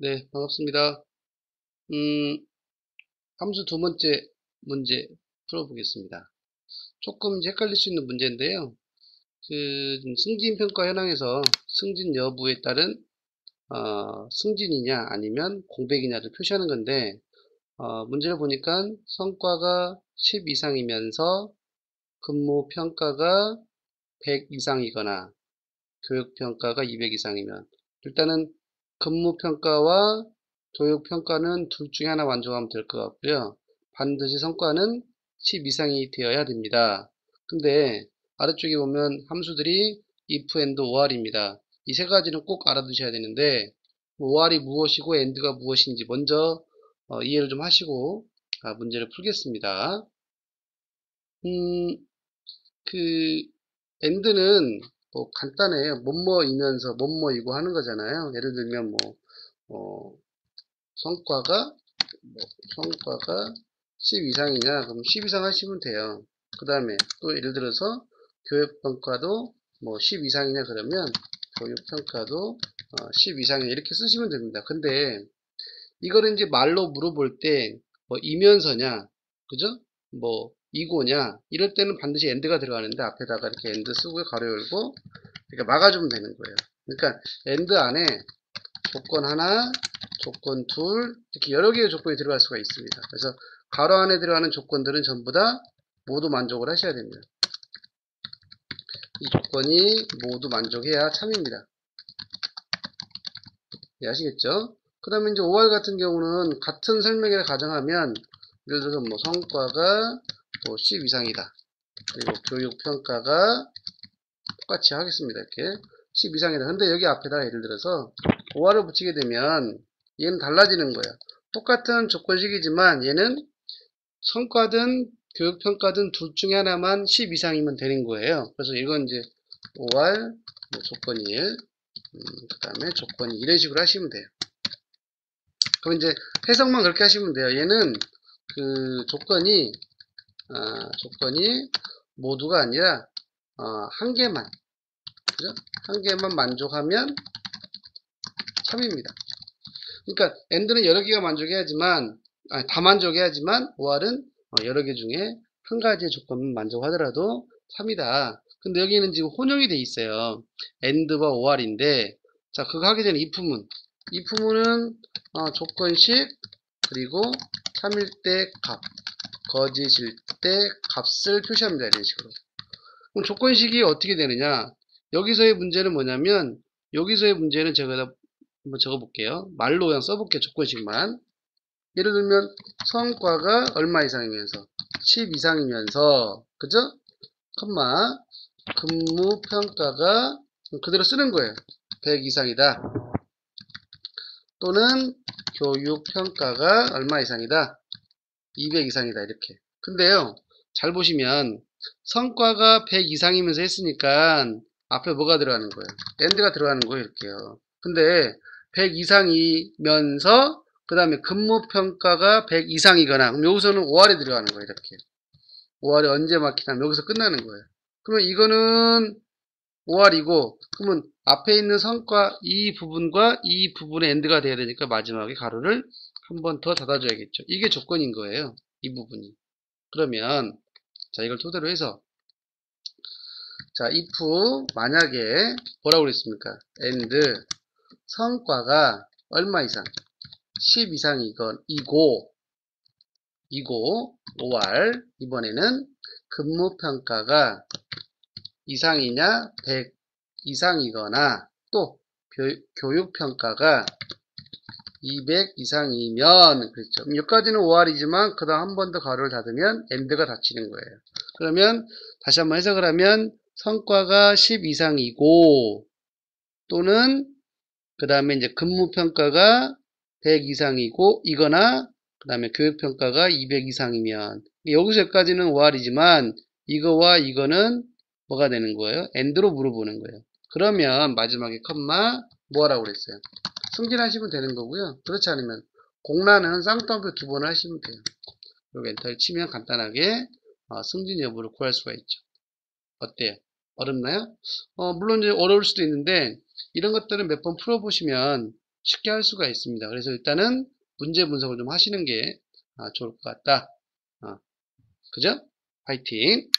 네, 반갑습니다. 음, 함수 두 번째 문제 풀어보겠습니다. 조금 헷갈릴 수 있는 문제인데요. 그 승진 평가 현황에서 승진 여부에 따른 어, 승진이냐 아니면 공백이냐를 표시하는 건데 어, 문제를 보니까 성과가 10 이상이면서 근무 평가가 100 이상이거나 교육 평가가 200 이상이면 일단은 근무평가와 교육평가는 둘 중에 하나 만족하면 될 것 같고요. 반드시 성과는 10 이상이 되어야 됩니다. 근데 아래쪽에 보면 함수들이 if and or입니다. 이 세 가지는 꼭 알아두셔야 되는데 or이 무엇이고 and가 무엇인지 먼저 어, 이해를 좀 하시고 아, 문제를 풀겠습니다. 음, 그 and는 뭐 간단해요. 뭐뭐이면서 뭐뭐이고 하는 거잖아요. 예를 들면 뭐 어, 성과가 뭐 성과가 10 이상이냐 그럼 10 이상 하시면 돼요. 그 다음에 또 예를 들어서 교육평가도 뭐 10 이상이냐 그러면 교육평가도 어, 10 이상이냐 이렇게 쓰시면 됩니다. 근데 이거를 이제 말로 물어볼 때 뭐 이면서냐 그죠? 뭐 이고냐? 이럴 때는 반드시 엔드가 들어가는데 앞에다가 이렇게 엔드 쓰고 가로 열고 이렇게 막아주면 되는 거예요. 그러니까 엔드 안에 조건 하나 조건 둘 이렇게 여러 개의 조건이 들어갈 수가 있습니다. 그래서 가로 안에 들어가는 조건들은 전부 다 모두 만족을 하셔야 됩니다. 이 조건이 모두 만족해야 참입니다. 이해하시겠죠? 그 다음에 이제 5월 같은 경우는 같은 설명을 가정하면 예를 들어서 뭐 성과가 뭐 10 이상이다. 그리고 교육평가가 똑같이 하겠습니다. 이렇게 10 이상이다. 근데 여기 앞에다 예를 들어서 5화를 붙이게 되면 얘는 달라지는 거예요. 똑같은 조건식이지만 얘는 성과든 교육평가든 둘 중에 하나만 10 이상이면 되는 거예요. 그래서 이건 이제 5월 뭐 조건 1, 음, 그 다음에 조건 2 이런 식으로 하시면 돼요. 그럼 이제 해석만 그렇게 하시면 돼요. 얘는 그 조건이 어, 조건이 모두가 아니라 어, 한 개만 그죠? 한 개만 만족하면 참입니다. 그러니까 엔드는 여러 개가 만족해야지만 아니, 다 만족해야지만 OR은 어, 여러 개 중에 한 가지의 조건만 만족하더라도 참이다. 근데 여기는 지금 혼용이 돼 있어요. end와 or인데 자 그거 하기 전에 if문 if문은 어, 조건식 그리고 참일 때 값 거짓일 때 값을 표시합니다. 이런 식으로. 그럼 조건식이 어떻게 되느냐? 여기서의 문제는 뭐냐면 여기서의 문제는 제가 한번 적어볼게요. 말로 그냥 써볼게요. 조건식만. 예를 들면 성과가 얼마 이상이면서 10 이상이면서 그죠? 컴마 근무 평가가 그대로 쓰는 거예요. 100 이상이다. 또는 교육 평가가 얼마 이상이다. 200 이상이다 이렇게. 근데요 잘 보시면 성과가 100 이상이면서 했으니까 앞에 뭐가 들어가는 거예요? 엔드가 들어가는 거예요 이렇게요. 근데 100 이상이면서 그 다음에 근무평가가 100 이상이거나 그럼 여기서는 5할에 들어가는 거예요 이렇게. 5할에 언제 막히냐면 여기서 끝나는 거예요. 그러면 이거는 5할이고 그러면 앞에 있는 성과 이 부분과 이 부분의 엔드가 돼야 되니까 마지막에 가로를 한 번 더 닫아줘야겠죠. 이게 조건인 거예요. 이 부분이. 그러면 자 이걸 토대로 해서 자 if 만약에 뭐라고 그랬습니까? and 성과가 얼마 이상 10 이상 이건 이고 이고 5월 이번에는 근무평가가 이상이냐 100 이상이거나 또 교육평가가 200 이상이면 그렇죠. 여기까지는 5할이지만 그 다음 한 번 더 가로를 닫으면 엔드가 닫히는 거예요. 그러면 다시 한번 해석을 하면 성과가 10 이상이고 또는 그 다음에 이제 근무평가가 100 이상이고 이거나 그 다음에 교육평가가 200 이상이면 여기서 여기까지는 5할이지만 이거와 이거는 뭐가 되는 거예요? 엔드로 물어보는 거예요. 그러면 마지막에 컴마 뭐하라고 그랬어요? 승진하시면 되는 거고요. 그렇지 않으면 공란은 쌍따옴표 두 번 하시면 돼요. 그리고 엔터를 치면 간단하게 어, 승진 여부를 구할 수가 있죠. 어때요? 어렵나요? 어, 물론 이제 어려울 수도 있는데 이런 것들은 몇 번 풀어보시면 쉽게 할 수가 있습니다. 그래서 일단은 문제 분석을 좀 하시는 게 아, 좋을 것 같다. 어, 그죠? 파이팅!